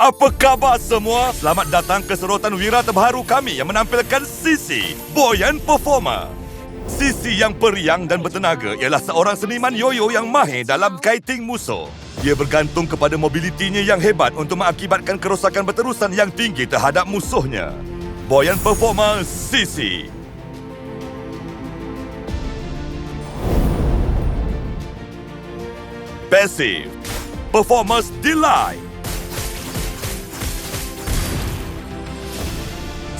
Apa khabar semua? Selamat datang ke serotan wira terbaru kami yang menampilkan Sisi, Boyan Performer. Sisi yang periang dan bertenaga ialah seorang seniman yoyo yang mahir dalam kiting musuh. Dia bergantung kepada mobilitinya yang hebat untuk mengakibatkan kerosakan berterusan yang tinggi terhadap musuhnya. Boyan Performer Sisi. Passive. Performance Delight.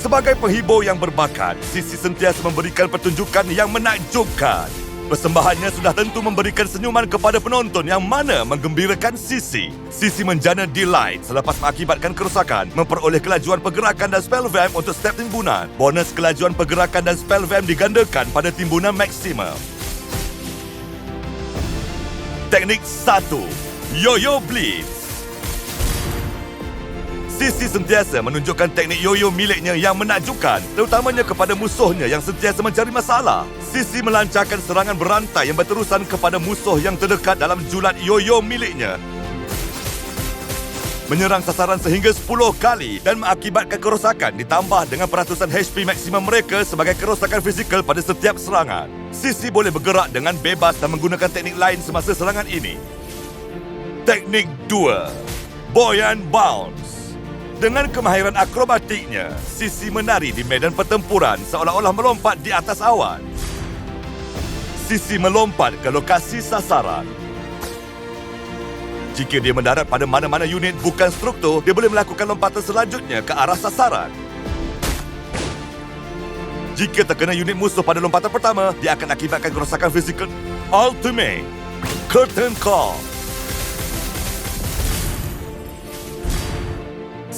Sebagai penghibur yang berbakat, Sisi sentiasa memberikan pertunjukan yang menakjubkan. Persembahannya sudah tentu memberikan senyuman kepada penonton yang mana menggembirakan Sisi. Sisi menjana delight selepas mengakibatkan kerosakan, memperoleh kelajuan pergerakan dan spell vamp untuk setiap timbunan. Bonus kelajuan pergerakan dan spell vamp digandakan pada timbunan maksimum. Teknik 1. Yo-Yo Blitz. Sisi sentiasa menunjukkan teknik yo-yo miliknya yang menakjubkan, terutamanya kepada musuhnya yang sentiasa mencari masalah. Sisi melancarkan serangan berantai yang berterusan kepada musuh yang terdekat dalam julat yo-yo miliknya. Menyerang sasaran sehingga 10 kali dan mengakibatkan kerosakan ditambah dengan peratusan HP maksimum mereka sebagai kerosakan fizikal pada setiap serangan. Sisi boleh bergerak dengan bebas dan menggunakan teknik lain semasa serangan ini. Teknik 2. Boyan Bounce. Dengan kemahiran akrobatiknya, Sisi menari di medan pertempuran seolah-olah melompat di atas awan. Sisi melompat ke lokasi sasaran. Jika dia mendarat pada mana-mana unit bukan struktur, dia boleh melakukan lompatan selanjutnya ke arah sasaran. Jika terkena unit musuh pada lompatan pertama, dia akan akibatkan kerosakan fizikal. Ultimate Curtain Call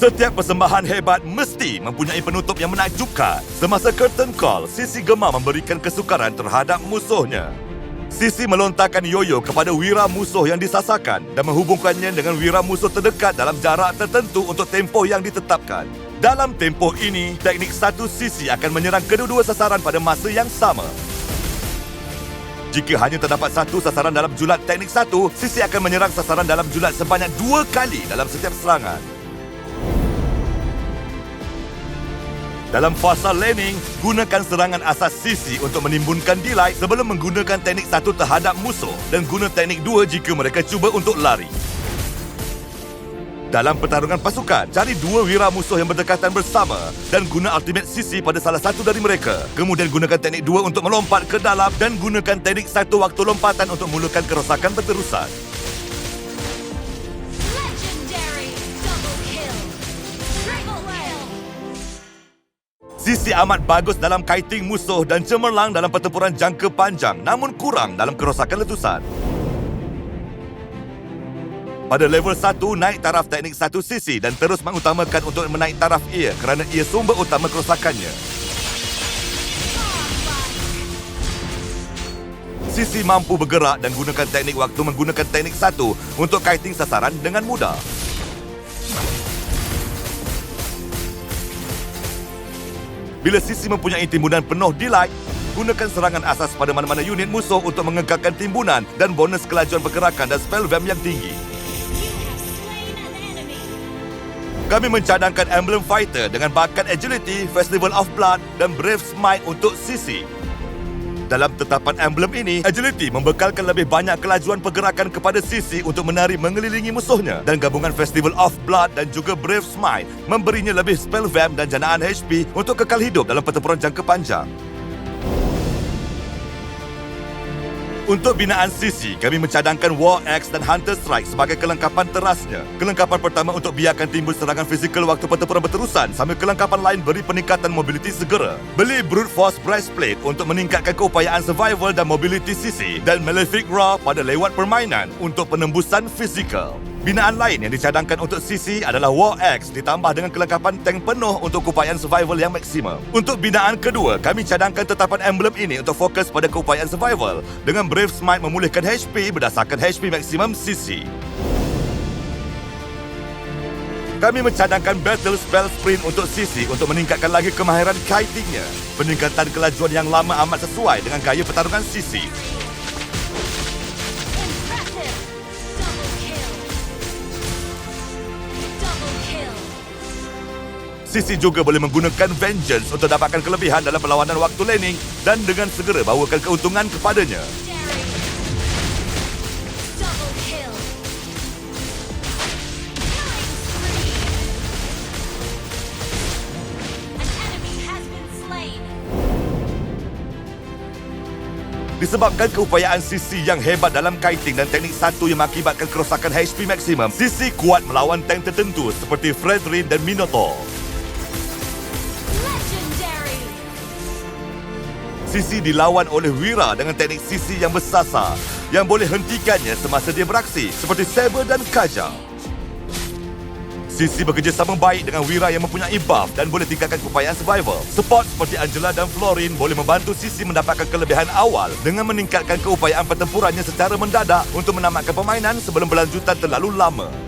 Setiap persembahan hebat mesti mempunyai penutup yang menakjubkan. Semasa Curtain Call, Sisi gemar memberikan kesukaran terhadap musuhnya. Sisi melontarkan yoyo kepada wira musuh yang disasarkan dan menghubungkannya dengan wira musuh terdekat dalam jarak tertentu untuk tempoh yang ditetapkan. Dalam tempoh ini, teknik satu sisi akan menyerang kedua-dua sasaran pada masa yang sama. Jika hanya terdapat satu sasaran dalam julat teknik satu, sisi akan menyerang sasaran dalam julat sebanyak dua kali dalam setiap serangan. Dalam fasa laning, gunakan serangan asas sisi untuk menimbunkan delay sebelum menggunakan teknik satu terhadap musuh dan guna teknik dua jika mereka cuba untuk lari. Dalam pertarungan pasukan, cari dua wira musuh yang berdekatan bersama dan guna ultimate sisi pada salah satu dari mereka. Kemudian gunakan teknik dua untuk melompat ke dalam dan gunakan teknik satu waktu lompatan untuk mulakan kerosakan berterusan. Sisi amat bagus dalam kiting musuh dan cemerlang dalam pertempuran jangka panjang namun kurang dalam kerosakan letusan. Pada level 1, naik taraf teknik satu sisi dan terus mengutamakan untuk menaik taraf ia kerana ia sumber utama kerosakannya. Sisi mampu bergerak dan gunakan teknik waktu menggunakan teknik satu untuk kiting sasaran dengan mudah. Bila Sisi mempunyai timbunan penuh delight, gunakan serangan asas pada mana-mana unit musuh untuk mengekalkan timbunan dan bonus kelajuan pergerakan dan spell vamp yang tinggi. Kami mencadangkan Emblem Fighter dengan bakat Agility, Festival of Blood dan Brave Smite untuk Sisi. Dalam tetapan emblem ini, Agility membekalkan lebih banyak kelajuan pergerakan kepada Sisi untuk menari mengelilingi musuhnya dan gabungan Festival of Blood dan juga Brave Smite memberinya lebih spell vamp dan janaan HP untuk kekal hidup dalam pertempuran jangka panjang. Untuk binaan Sisi, kami mencadangkan War Axe dan Hunter Strike sebagai kelengkapan terasnya. Kelengkapan pertama untuk biarkan timbul serangan fizikal waktu pertempuran berterusan sambil kelengkapan lain beri peningkatan mobiliti segera. Beli Brute Force Breastplate untuk meningkatkan keupayaan survival dan mobiliti Sisi dan Malefic Raw pada lewat permainan untuk penembusan fizikal. Binaan lain yang dicadangkan untuk Sisi adalah War Axe ditambah dengan kelengkapan tank penuh untuk keupayaan survival yang maksimum. Untuk binaan kedua, kami cadangkan tetapan emblem ini untuk fokus pada keupayaan survival dengan Brave Smite memulihkan HP berdasarkan HP maksimum Sisi. Kami mencadangkan Battle Spell Sprint untuk Sisi untuk meningkatkan lagi kemahiran kitingnya. Peningkatan kelajuan yang lama amat sesuai dengan gaya pertarungan Sisi. Sisi juga boleh menggunakan Vengeance untuk dapatkan kelebihan dalam perlawanan waktu laning dan dengan segera bawakan keuntungan kepadanya. Disebabkan keupayaan Sisi yang hebat dalam kiting dan teknik satu yang mengakibatkan kerosakan HP maksimum, Sisi kuat melawan tank tertentu seperti Fredrin dan Minotaur. Sisi dilawan oleh Wira dengan teknik Sisi yang bersasar yang boleh hentikannya semasa dia beraksi seperti Saber dan Kaja. Sisi bekerjasama baik dengan Wira yang mempunyai buff dan boleh tingkatkan keupayaan survival. Support seperti Angela dan Florin boleh membantu Sisi mendapatkan kelebihan awal dengan meningkatkan keupayaan pertempurannya secara mendadak untuk menamatkan permainan sebelum berlanjutan terlalu lama.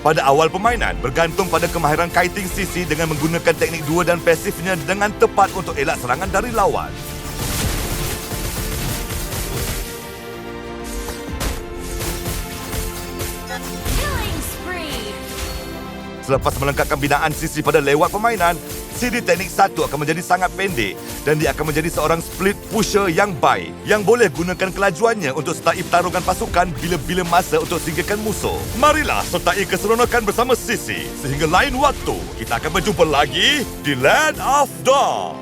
Pada awal permainan, bergantung pada kemahiran kiting Sisi dengan menggunakan teknik dua dan pasifnya dengan tepat untuk elak serangan dari lawan. Selepas melengkapkan binaan Sisi pada lewat permainan, CD teknik satu akan menjadi sangat pendek dan dia akan menjadi seorang split pusher yang baik yang boleh gunakan kelajuannya untuk sertai pertarungan pasukan bila-bila masa untuk singkirkan musuh. Marilah sertai keseronokan bersama Sisi sehingga lain waktu kita akan berjumpa lagi di Land of Dawn.